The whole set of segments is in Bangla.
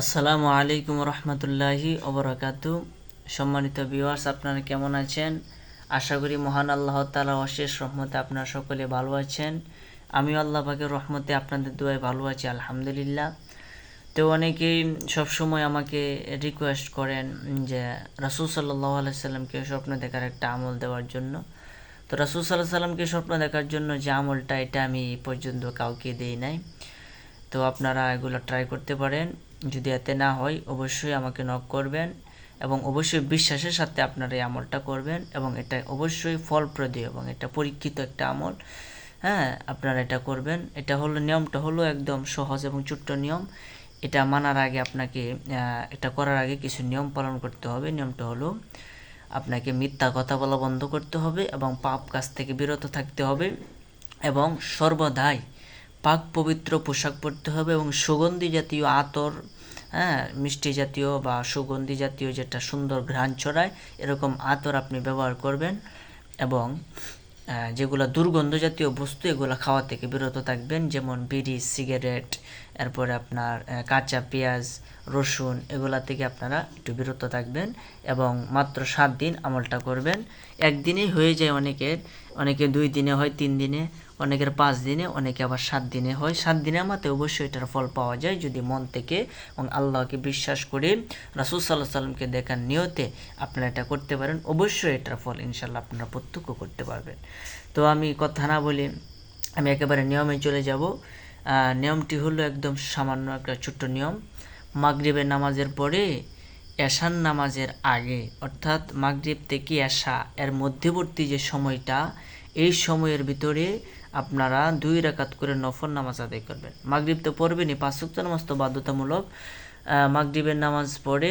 আসসালামু আলাইকুম রহমতুল্লাহি ওবরাকাতু। সম্মানিত ভিউয়ার্স আপনারা কেমন আছেন? আশা করি মহান আল্লাহ তালা অশেষ রহমতে আপনারা সকলে ভালো আছেন। আমি আল্লাহ পাকের রহমতে আপনাদের দোয়ায় ভালো আছি, আলহামদুলিল্লাহ। তো অনেকেই সবসময় আমাকে রিকোয়েস্ট করেন যে, রাসুল সাল্লাহ আলাইসাল্লামকে স্বপ্ন দেখার একটা আমল দেওয়ার জন্য। তো রাসুল সাল্লাহ সাল্লামকে স্বপ্ন দেখার জন্য যে আমলটা, এটা আমি পর্যন্ত কাউকে দিই নাই। তো আপনারা এগুলো ট্রাই করতে পারেন। যদি এতে না হয়, অবশ্যই আমাকে নক করবেন এবং অবশ্যই বিশ্বাসের সাথে আপনারা এই আমলটা করবেন এবং এটা অবশ্যই ফলপ্রদী এবং এটা পরীক্ষিত একটা আমল। হ্যাঁ আপনারা এটা করবেন। এটা হলো, নিয়মটা হলো একদম সহজ এবং ছোট্ট নিয়ম। এটা মানার আগে আপনাকে এটা করার আগে কিছু নিয়ম পালন করতে হবে। নিয়মটা হলো, আপনাকে মিথ্যা কথা বলা বন্ধ করতে হবে এবং পাপ কাজ থেকে বিরত থাকতে হবে এবং সর্বদাই পাক পবিত্র পোশাক পরতে হবে এবং সুগন্ধি জাতীয় আতর হ্যাঁ মিষ্টি জাতীয় বা সুগন্ধি জাতীয় যেটা সুন্দর ঘ্রাণ ছড়ায়, এরকম আতর আপনি ব্যবহার করবেন এবং যেগুলো দুর্গন্ধ জাতীয় বস্তু, এগুলো খাওয়া থেকে বিরত থাকবেন, যেমন বিড়ি, সিগারেট এরপরে আপনার কাঁচা পেঁয়াজ, রসুন, এগুলা থেকে আপনারা একটু বিরত থাকবেন এবং মাত্র সাত দিন আমলটা করবেন। একদিনেই হয়ে যায় অনেকের, অনেকে দুই দিনে হয়, তিন দিনে, অনেকের পাঁচ দিনে, অনেকে আবার সাত দিনে হয়। সাত দিনের মাথায় অবশ্যই এটার ফল পাওয়া যায় যদি মন থেকে এবং আল্লাহকে বিশ্বাস করে রাসুল সাল্লাহ সাল্লামকে দেখার নিয়তে আপনারা এটা করতে পারেন। অবশ্যই এটার ফল ইনশাল্লাহ আপনারা প্রত্যক্ষ করতে পারবেন। তো আমি কথা না বলি আমি একেবারে নিয়মে চলে যাব। নিয়মটি হলো একদম সামান্য একটা ছোট্ট নিয়ম। মাগরিবের নামাজের পরে এশান নামাজের আগে, অর্থাৎ মাগরিব থেকে এশা, এর মধ্যবর্তী যে সময়টা, এই সময়ের ভিতরে আপনারা দুই রাকাত করে নফল নামাজ আদায় করবেন। মাগরিব তো পড়বেনই, পাঁচ ওয়াক্ত নামাজ তো বাধ্যতামূলক। মাগরিবের নামাজ পড়ে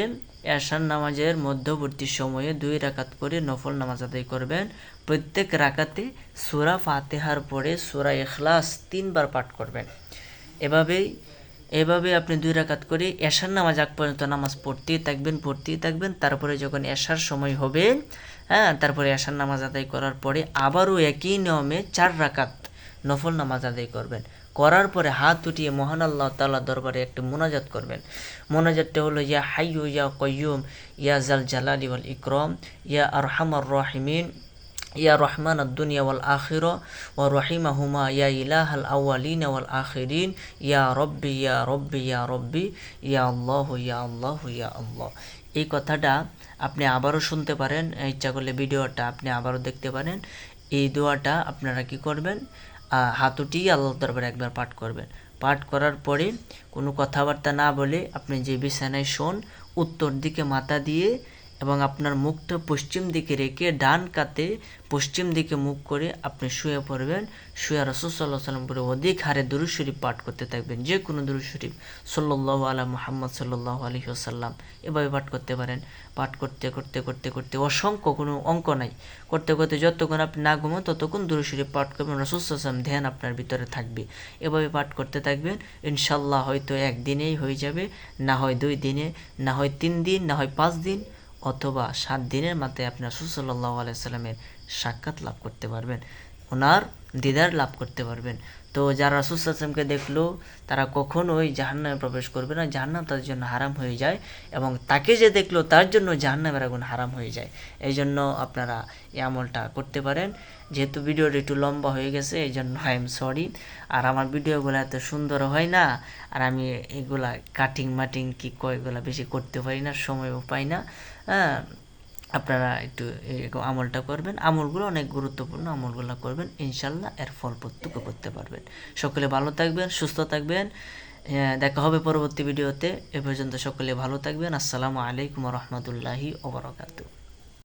এশান নামাজের মধ্যবর্তী সময়ে দুই রাকাত করে নফল নামাজ আদায় করবেন। প্রত্যেক রাকাতে সুরা ফাতেহার পরে সুরা এখলাস তিনবার পাঠ করবেন। এভাবেই এভাবে আপনি দুই রাকাত করে এশার নামাজ আগ পর্যন্ত নামাজ পড়তেই থাকবেন পড়তেই থাকবেন। তারপরে যখন এশার সময় হবে হ্যাঁ তারপরে এশার নামাজ আদায় করার পরে আবারও একই নিয়মে চার রাকাত নফল নামাজ আদায় করবেন। করার পরে হাত উঠিয়ে মহান আল্লাহ তাআলা দরবারে একটি মোনাজাত করবেন। মোনাজাতটা হলো, ইয়া হাইয়ু ইয়া কয়ুম ইয়া জাল জালালি ইকরম, ইয়া আরহামার রাহিমিন। ইয়া রহমান দুনিয়া ওয়াল আখির ও রহিমাহুমা ইয়া ইলাহ আল আউয়ালিন ওয়াল আখিরিন। ইয়া রব্বি ইয়া রব্বি ইয়া রব্বি, ইয়া আল্লাহ ইয়া আল্লাহ ইয়া আল্লাহ। এই কথাটা আপনি আবারও শুনতে পারেন, ইচ্ছা করলে ভিডিওটা আপনি আবারও দেখতে পারেন। এই দোয়াটা আপনারা কি করবেন? হাতুটি আল্লাহ দরবারে একবার পাঠ করবেন। পাঠ করার পরে কোনো কথাবার্তা না বলে আপনি যে বিছানায় শোন, উত্তর দিকে মাথা দিয়ে এবং আপনার মুখটা পশ্চিম দিকে রেখে ডান কাতে পশ্চিম দিকে মুখ করে আপনি শুয়ে পড়বেন। শুয়ে রসুল সাল্লাহ সাল্লাম করে অধিক হারে দুরুদ শরীফ পাঠ করতে থাকবেন। যে কোনো দুরুদ শরীফ সাল্লাহ আলা মোহাম্মদ সাল্লাহ আলী আসাল্লাম এভাবে পাঠ করতে পারেন। পাঠ করতে করতে করতে করতে অসংখ্য কোনো অঙ্ক নাই। করতে করতে যতক্ষণ আপনি না ঘুমান ততক্ষণ দুরুদ শরীফ পাঠ করবেন। রসুল সাল্লাম ধ্যান আপনার ভিতরে থাকবে। এভাবে পাঠ করতে থাকবেন। ইনশাল্লাহ হয়তো একদিনেই হয়ে যাবে, না হয় দুই দিনে, না হয় তিন দিন, না হয় পাঁচ দিন। অথবা সাত দিনের মাথায় আপনি রসুল্লাহ আলাইসাল্লামের সাক্ষাৎ লাভ করতে পারবেন। ওনার দিদার লাভ করতে পারবেন। তো যারা রসুল আসলামকে দেখল, তারা কখনোই জাহান্নামে প্রবেশ করবে না। জাহান্নাম তাদের জন্য হারাম হয়ে যায় এবং তাকে যে দেখল, তার জন্য জাহান্নামের আগুন হারাম হয়ে যায়। এই জন্য আপনারা এই আমলটা করতে পারেন। যেহেতু ভিডিওটা একটু লম্বা হয়ে গেছে এই জন্য আই এম সরি। আর আমার ভিডিওগুলো এত সুন্দর হয় না, আর আমি এগুলা কাটিং মাটিং কি কয়, এগুলা বেশি করতে পারি না, সময়ও পাই না। হ্যাঁ আপনারা একটু এরকম আমলটা করবেন। আমলগুলো অনেক গুরুত্বপূর্ণ আমলগুলো করবেন। ইনশাল্লাহ এর ফল প্রত্যক্ষ করতে পারবেন। সকলে ভালো থাকবেন সুস্থ থাকবেন। আহ, দেখা হবে পরবর্তী ভিডিওতে। এ পর্যন্ত সকলে ভালো থাকবেন। আসসালামু আলাইকুম রহমতুল্লাহি ওবরাকাতু